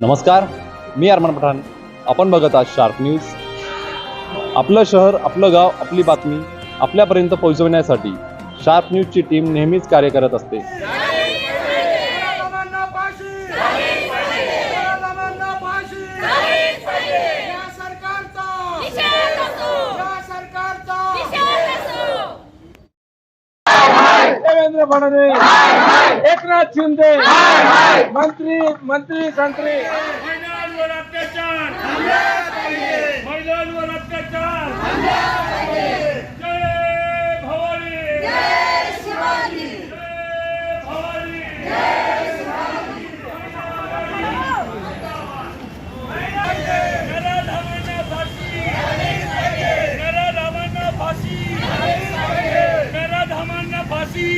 नमस्कार मी अरमान पठाण. आपण बघत आहात शार्प न्यूज आपलं शहर आपलं गाव आपली बातमी आपल्यापर्यंत पोहोचवण्यासाठी शार्प न्यूजची टीम नेहमीच कार्य करत असते. देवेंद्र फडणवीस. एकनाथ शिंदे. मंत्री मंत्री संत्री. महिलांवर अत्याचार! महिलांवर अत्याचार जय भवानी जय भवानी नराधामांना फाशी नराधामांना फाशी नराधामांना फाशी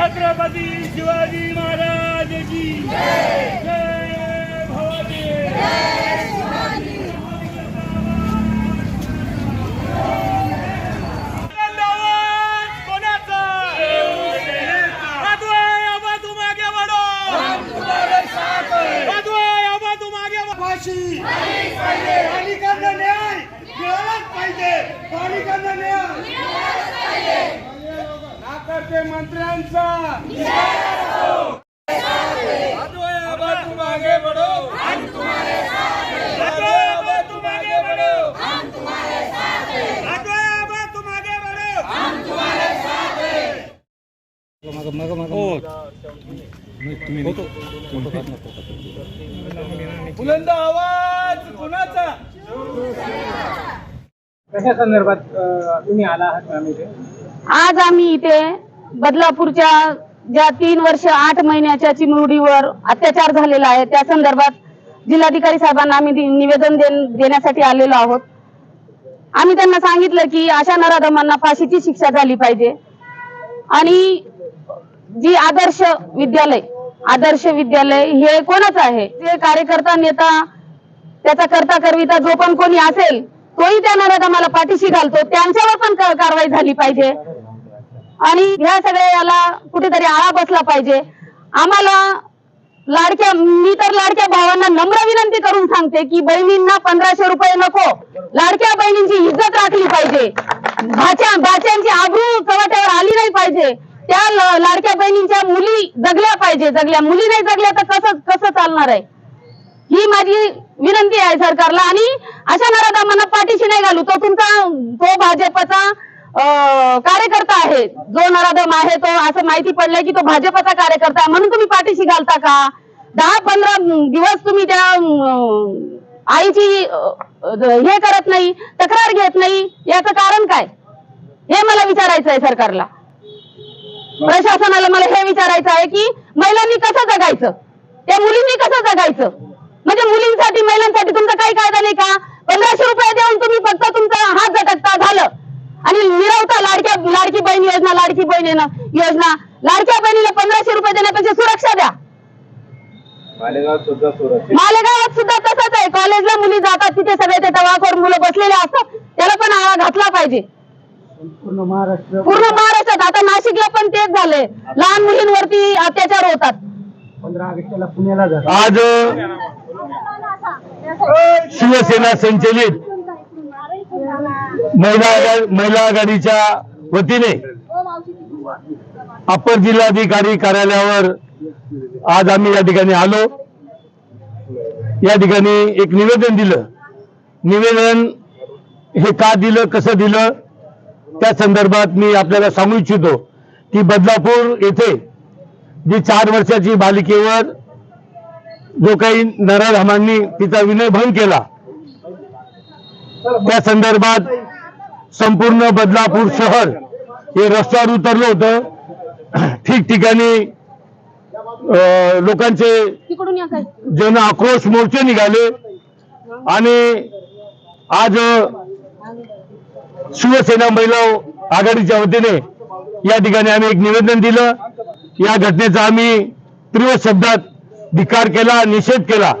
छत्रपती शिवाजी महाराज की जय भवानी. मागे तू मागे नाकारते मंत्र्यांचा. मागे. बुलंद आवाज कुणाचा? कशा संदर्भात तुम्ही आला आहात इथे? आज आम्ही इथे बदलापूरच्या ज्या तीन वर्ष आठ महिन्याच्या चिमुरडीवर अत्याचार झालेला आहे त्या संदर्भात जिल्हाधिकारी साहेबांना आम्ही निवेदन देण्यासाठी आलेलो आहोत. आम्ही त्यांना सांगितलं की अशा नराधमांना फाशीची शिक्षा झाली पाहिजे. आणि जी आदर्श विद्यालय आदर्श विद्यालय हे कोणच आहे? जे कार्यकर्ता नेता त्याचा करता करविता जो पण कोणी असेल तोही त्या नराधमाला पाठीशी घालतो. त्यांच्यावर पण कारवाई झाली पाहिजे. आणि ह्या सगळ्या याला कुठेतरी आळा बसला पाहिजे. आम्हाला लाडक्या मी तर लाडक्या भावांना नम्र विनंती करून सांगते की बहिणींना पंधराशे रुपये नको. लाडक्या बहिणींची इज्जत राखली पाहिजे. भाच्या भाच्यांची आबरू चव्हाट्यावर आली नाही पाहिजे. त्या लाडक्या बहिणींच्या मुली जगल्या पाहिजे. जगल्या मुली नाही जगल्या तर कसं कसं चालणार आहे? ही माझी विनंती आहे सरकारला. आणि अशा नराधमांना पाठीशी नाही घालू. तो तुमचा तो भाजपचा कार्यकर्ता आहे जो नराधम आहे तो असं माहिती पडलंय की तो भाजपचा कार्यकर्ता आहे. म्हणून तुम्ही पाठीशी घालता का? दहा पंधरा दिवस तुम्ही त्या आईची हे करत नाही तक्रार घेत नाही. याचं कारण काय? हे मला विचारायचं आहे सरकारला. प्रशासनाला मला हे विचारायचं आहे की महिलांनी कसं जगायचं? त्या मुलींनी कसं जगायचं? म्हणजे मुलींसाठी महिलांसाठी तुमचा काही कायदा नाही का? पंधराशे रुपये देऊन तुम्ही फक्त तुमचा हात झटकता झालं आणि मिरवता लाडक्या लाडकी बहीण योजना लाडकी बहीण योजना- लाडक्या बहिणीला पंधराशे रुपये देण्यापेक्षा सुरक्षा द्या. मालेगावात सुद्धा तसंच आहे. कॉलेजला मुली जातात तिथे सगळे ते टवाखोर मुलं बसलेले असतात. त्याला पण आळा घातला पाहिजे. पूर्ण महाराष्ट्र. पूर्ण महाराष्ट्रात. आता नाशिकला पण तेच झालंय. लहान मुलींवरती अत्याचार होतात. पंधरा ऑगस्टला पुण्याला आज शिवसेना संचलित. महिला महिला आघाडीच्या वतीने अप्पर जिल्हाधिकारी कार्यालयावर आज आम्ही या ठिकाणी आलो. या ठिकाणी एक निवेदन दिलं. निवेदन हे का दिलं कसं दिलं? त्या संदर्भात मी आपल्याला सांगू इच्छितो की बदलापूर येथे जी चार वर्षाची बालिकेवर जो काही नराधामांनी तिचा विनयभंग केला त्या संदर्भात संपूर्ण बदलापूर शहर हे रस्त्यावर उतरलं होतं. ठिकठिकाणी लोकांचे जन आक्रोश मोर्चे निघाले. आणि आज शिवसेना महिला आघाडीच्या वतीने या ठिकाणी आम्ही एक निवेदन दिलं. या घटनेचा आम्ही तीव्र शब्दात धिक्कार केला निषेध केला.